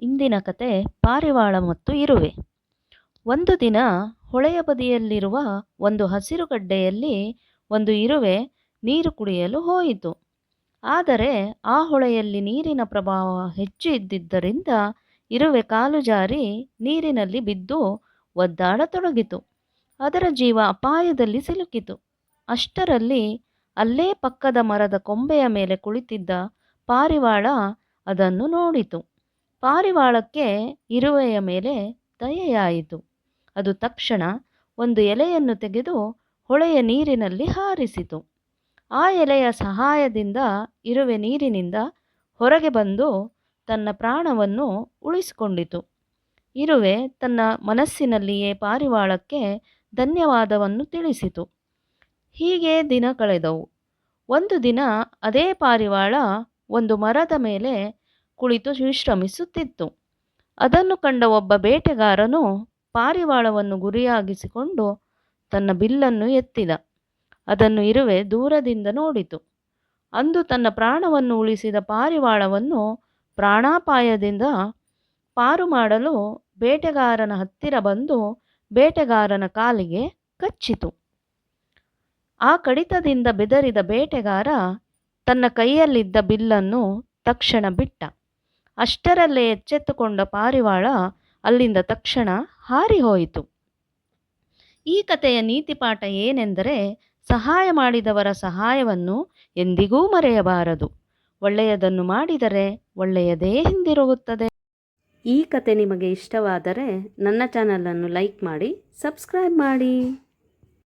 ಇಂದಿನ ಕತೆ ಪಾರಿವಾಳ ಮತ್ತು ಇರುವೆ. ಒಂದು ದಿನ ಹೊಳೆಯ ಬದಿಯಲ್ಲಿರುವ ಒಂದು ಹಸಿರು ಗಡ್ಡೆಯಲ್ಲಿ ಒಂದು ಇರುವೆ ನೀರು ಕುಡಿಯಲು ಹೋಯಿತು. ಆದರೆ ಆ ಹೊಳೆಯಲ್ಲಿ ನೀರಿನ ಪ್ರಭಾವ ಹೆಚ್ಚು ಇದ್ದಿದ್ದರಿಂದ ಇರುವೆ ಕಾಲು ಜಾರಿ ನೀರಿನಲ್ಲಿ ಬಿದ್ದು ಒದ್ದಾಡತೊಡಗಿತು ಅದರ ಜೀವ ಅಪಾಯದಲ್ಲಿ ಸಿಲುಕಿತು. ಅಷ್ಟರಲ್ಲಿ ಅಲ್ಲೇ ಪಕ್ಕದ ಮರದ ಕೊಂಬೆಯ ಮೇಲೆ ಕುಳಿತಿದ್ದ ಪಾರಿವಾಳ ಅದನ್ನು ನೋಡಿತು. ಪಾರಿವಾಳಕ್ಕೆ ಇರುವೆಯ ಮೇಲೆ ದಯೆಯಾಯಿತು. ಅದು ತಕ್ಷಣ ಒಂದು ಎಲೆಯನ್ನು ತೆಗೆದು ಹೊಳೆಯ ನೀರಿನಲ್ಲಿ ಹಾರಿಸಿತು. ಆ ಎಲೆಯ ಸಹಾಯದಿಂದ ಇರುವೆ ನೀರಿನಿಂದ ಹೊರಗೆ ಬಂದು ತನ್ನ ಪ್ರಾಣವನ್ನು ಉಳಿಸಿಕೊಂಡಿತು. ಇರುವೆ ತನ್ನ ಮನಸ್ಸಿನಲ್ಲಿಯೇ ಪಾರಿವಾಳಕ್ಕೆ ಧನ್ಯವಾದವನ್ನು ತಿಳಿಸಿತು. ಹೀಗೆ ದಿನ ಕಳೆದವು. ಒಂದು ದಿನ ಅದೇ ಪಾರಿವಾಳ ಒಂದು ಮರದ ಮೇಲೆ ಕುಳಿತು ವಿಶ್ರಮಿಸುತ್ತಿತ್ತು. ಅದನ್ನು ಕಂಡ ಒಬ್ಬ ಬೇಟೆಗಾರನು ಪಾರಿವಾಳವನ್ನು ಗುರಿಯಾಗಿಸಿಕೊಂಡು ತನ್ನ ಬಿಲ್ಲನ್ನು ಎತ್ತಿದ. ಅದನ್ನು ಇರುವೆ ದೂರದಿಂದ ನೋಡಿತು. ಅಂದು ತನ್ನ ಪ್ರಾಣವನ್ನು ಉಳಿಸಿದ ಪಾರಿವಾಳವನ್ನು ಪ್ರಾಣಾಪಾಯದಿಂದ ಪಾರು ಮಾಡಲು ಬೇಟೆಗಾರನ ಹತ್ತಿರ ಬಂದು ಬೇಟೆಗಾರನ ಕಾಲಿಗೆ ಕಚ್ಚಿತು. ಆ ಕಡಿತದಿಂದ ಬೆದರಿದ ಬೇಟೆಗಾರ ತನ್ನ ಕೈಯಲ್ಲಿದ್ದ ಬಿಲ್ಲನ್ನು ತಕ್ಷಣ ಬಿಟ್ಟ. ಅಷ್ಟರಲ್ಲೇ ಎಚ್ಚೆತ್ತುಕೊಂಡ ಪಾರಿವಾಳ ಅಲ್ಲಿಂದ ತಕ್ಷಣ ಹಾರಿಹೋಯಿತು. ಈ ಕಥೆಯ ನೀತಿಪಾಠ ಏನೆಂದರೆ, ಸಹಾಯ ಮಾಡಿದವರ ಸಹಾಯವನ್ನು ಎಂದಿಗೂ ಮರೆಯಬಾರದು. ಒಳ್ಳೆಯದನ್ನು ಮಾಡಿದರೆ ಒಳ್ಳೆಯದೇ ಹಿಂದಿರುಗುತ್ತದೆ. ಈ ಕತೆ ನಿಮಗೆ ಇಷ್ಟವಾದರೆ ನನ್ನ ಚಾನಲನ್ನು ಲೈಕ್ ಮಾಡಿ, ಸಬ್ಸ್ಕ್ರೈಬ್ ಮಾಡಿ.